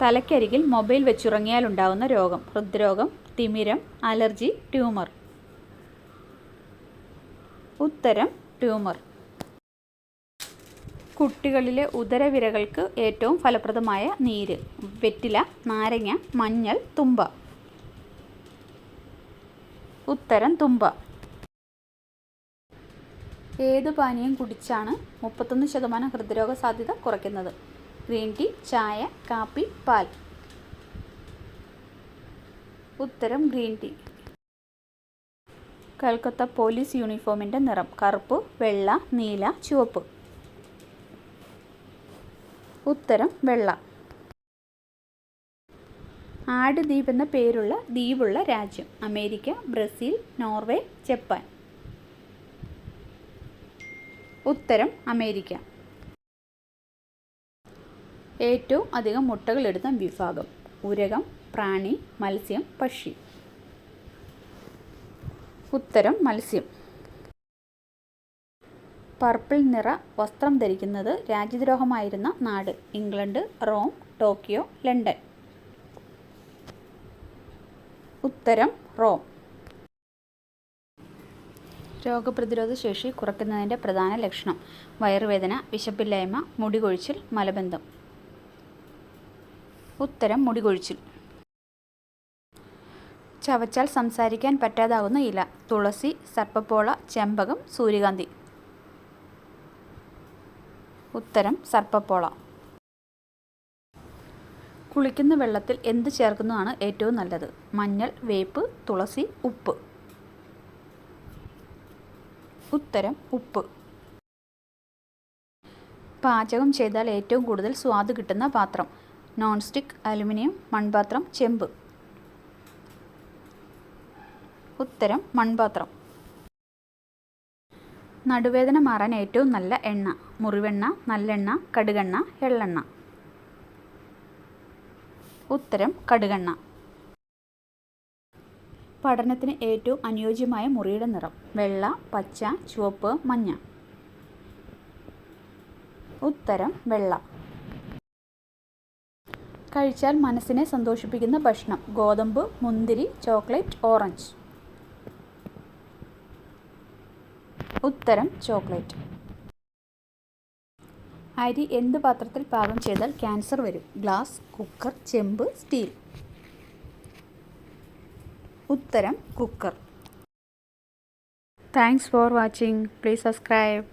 തലയ്ക്കരികിൽ mobile വെച്ചുറങ്ങിയാൽ ഉണ്ടാകുന്ന രോഗം. ഹൃദ്രോഗം തിമിരം അലർജി ട്യൂമർ. ഉത്തരം ട്യൂമർ. കുട്ടികളിലെ ഉദരവിരകൾക്ക് ഏറ്റവും ഫലപ്രദമായ നീര്. വെറ്റില നാരങ്ങ മഞ്ഞൾ തുമ്പ. ഉത്തരം തുമ്പ. ഏത് പാനീയം കുടിച്ചാണ് മുപ്പത്തൊന്ന് ശതമാനം ഹൃദ്രോഗ സാധ്യത കുറയ്ക്കുന്നത്? ഗ്രീൻ ടീ ചായ കാപ്പി പാൽ. ഉത്തരം ഗ്രീൻ ടീ. കൽക്കത്ത പോലീസ് യൂണിഫോമിന്റെ നിറം. കറുപ്പ് വെള്ള നീല ചുവപ്പ്. ഉത്തരം വെള്ള. ആട് ദ്വീപ് എന്ന പേരുള്ള ദ്വീപുള്ള രാജ്യം. America Brazil Norway Japan. ഉത്തരം അമേരിക്ക. ഏറ്റവും അധികം മുട്ടകൾ എടുത്ത വിഭാഗം. ഉരകം പ്രാണി മത്സ്യം പക്ഷി. ഉത്തരം മത്സ്യം. പർപ്പിൾ നിറ വസ്ത്രം ധരിക്കുന്നത് രാജ്യദ്രോഹമായിരുന്ന നാട്. England Rome Tokyo London. ഉത്തരം റോം. രോഗപ്രതിരോധ ശേഷി കുറയ്ക്കുന്നതിന്റെ പ്രധാന ലക്ഷണം. വയറുവേദന വിശപ്പില്ലായ്മ മുടികൊഴിച്ചിൽ മലബന്ധം. ഉത്തരം മുടികൊഴിച്ചിൽ. ചവച്ചാൽ സംസാരിക്കാൻ പറ്റാതാകുന്ന ഇല തുളസി സർപ്പപ്പോള ചെമ്പകം സൂര്യകാന്തി. ഉത്തരം സർപ്പപ്പോള. കുളിക്കുന്ന വെള്ളത്തിൽ എന്ത് ചേർക്കുന്നതാണ് ഏറ്റവും നല്ലത്? മഞ്ഞൾ വേപ്പ് തുളസി ഉപ്പ്. ഉത്തരം ഉപ്പ്. പാചകം ചെയ്താൽ ഏറ്റവും കൂടുതൽ സ്വാദ് കിട്ടുന്ന പാത്രം. നോൺ സ്റ്റിക്ക് അലുമിനിയം മൺപാത്രം ചെമ്പ്. ഉത്തരം മൺപാത്രം. നടുവേദന മാറാൻ ഏറ്റവും നല്ല എണ്ണ മുറിവെണ്ണ നല്ലെണ്ണ കടുകെണ്ണ എള്ളെണ്ണ. ഉത്തരം കടുകെണ്ണ. പഠനത്തിന് ഏറ്റവും അനുയോജ്യമായ മുറിയുടെ നിറം വെള്ള പച്ച ചുവപ്പ് മഞ്ഞ. ഉത്തരം വെള്ള. കഴിച്ചാൽ മനസ്സിനെ സന്തോഷിപ്പിക്കുന്ന ഭക്ഷണം. ഗോതമ്പ് മുന്തിരി ചോക്ലേറ്റ് ഓറഞ്ച്. ഉത്തരം ചോക്ലേറ്റ്. അരി എന്ത് പാത്രത്തിൽ പാകം ചെയ്താൽ ക്യാൻസർ വരും? ഗ്ലാസ് കുക്കർ ചെമ്പ് സ്റ്റീൽ. ഉത്തരം cooker. Thanks for watching please subscribe